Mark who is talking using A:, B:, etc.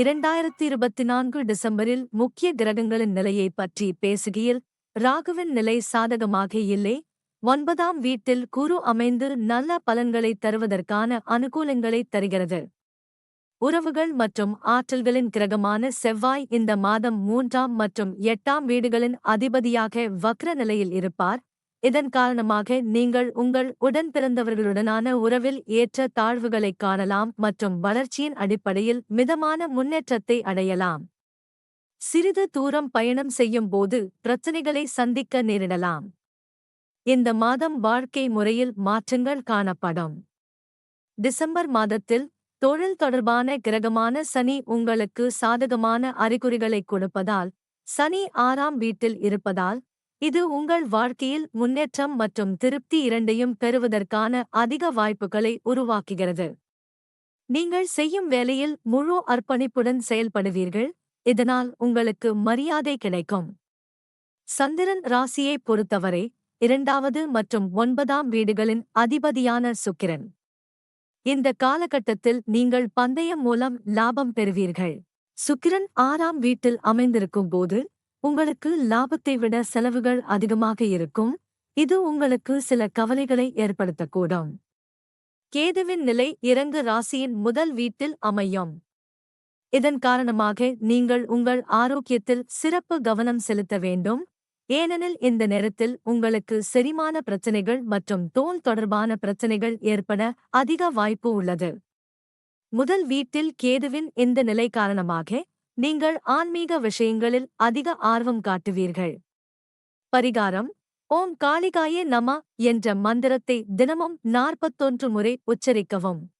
A: இரண்டாயிரத்தி இருபத்தி நான்கு டிசம்பரில் முக்கிய கிரகங்களின் நிலையை பற்றி பேசுகையில் ராகுவின் நிலை சாதகமாக இல்லை. ஒன்பதாம் வீட்டில் குரு அமைந்து நல்ல பலன்களை தருவதற்கான அனுகூலங்களை தருகிறது. உறவுகள் மற்றும் ஆற்றல்களின் கிரகமான செவ்வாய் இந்த மாதம் மூன்றாம் மற்றும் எட்டாம் வீடுகளின் அதிபதியாக வக்ர நிலையில் இருப்பார். இதன் காரணமாக நீங்கள் உங்கள் உடன் பிறந்தவர்களுடனான உறவில் ஏற்ற தாழ்வுகளைக் காணலாம் மற்றும் வளர்ச்சியின் அடிப்படையில் மிதமான முன்னேற்றத்தை அடையலாம். சிறிது தூரம் பயணம் செய்யும் போது பிரச்சனைகளை சந்திக்க நேரிடலாம். இந்த மாதம் வாழ்க்கை முறையில் மாற்றங்கள் காணப்படும். டிசம்பர் மாதத்தில் தொழில் தொடர்பான கிரகமான சனி உங்களுக்கு சாதகமான அறிகுறிகளைக் கொடுப்பதால் சனி ஆறாம் வீட்டில் இருப்பதால் இது உங்கள் வாழ்க்கையில் முன்னேற்றம் மற்றும் திருப்தி இரண்டையும் பெறுவதற்கான அதிக வாய்ப்புகளை உருவாக்குகிறது. நீங்கள் செய்யும் வேலையில் முழு அர்ப்பணிப்புடன் செயல்படுவீர்கள் இதனால் உங்களுக்கு மரியாதை கிடைக்கும். சந்திரன் ராசியைப் பொறுத்தவரை இரண்டாவது மற்றும் ஒன்பதாம் வீடுகளின் அதிபதியான சுக்கிரன். இந்த காலகட்டத்தில் நீங்கள் பந்தயம் மூலம் லாபம் பெறுவீர்கள். சுக்கிரன் ஆறாம் வீட்டில் அமைந்திருக்கும் போது உங்களுக்கு லாபத்தை விட செலவுகள் அதிகமாக இருக்கும். இது உங்களுக்கு சில கவலைகளை ஏற்படுத்தக்கூடும். கேதுவின் நிலை இறங்கு ராசியின் முதல் வீட்டில் அமையும். இதன் காரணமாக நீங்கள் உங்கள் ஆரோக்கியத்தில் சிறப்பு கவனம் செலுத்த வேண்டும். ஏனெனில் இந்த நேரத்தில் உங்களுக்கு செரிமான பிரச்சனைகள் மற்றும் தோல் தொடர்பான பிரச்சனைகள் ஏற்பட அதிக வாய்ப்பு உள்ளது. முதல் வீட்டில் கேதுவின் இந்த நிலை காரணமாக நீங்கள் ஆன்மீக விஷயங்களில் அதிக ஆர்வம் காட்டுவீர்கள். பரிகாரம் ஓம் காளிகாயே நம என்ற மந்திரத்தை தினமும் நாற்பத்தொன்று முறை உச்சரிக்கவும்.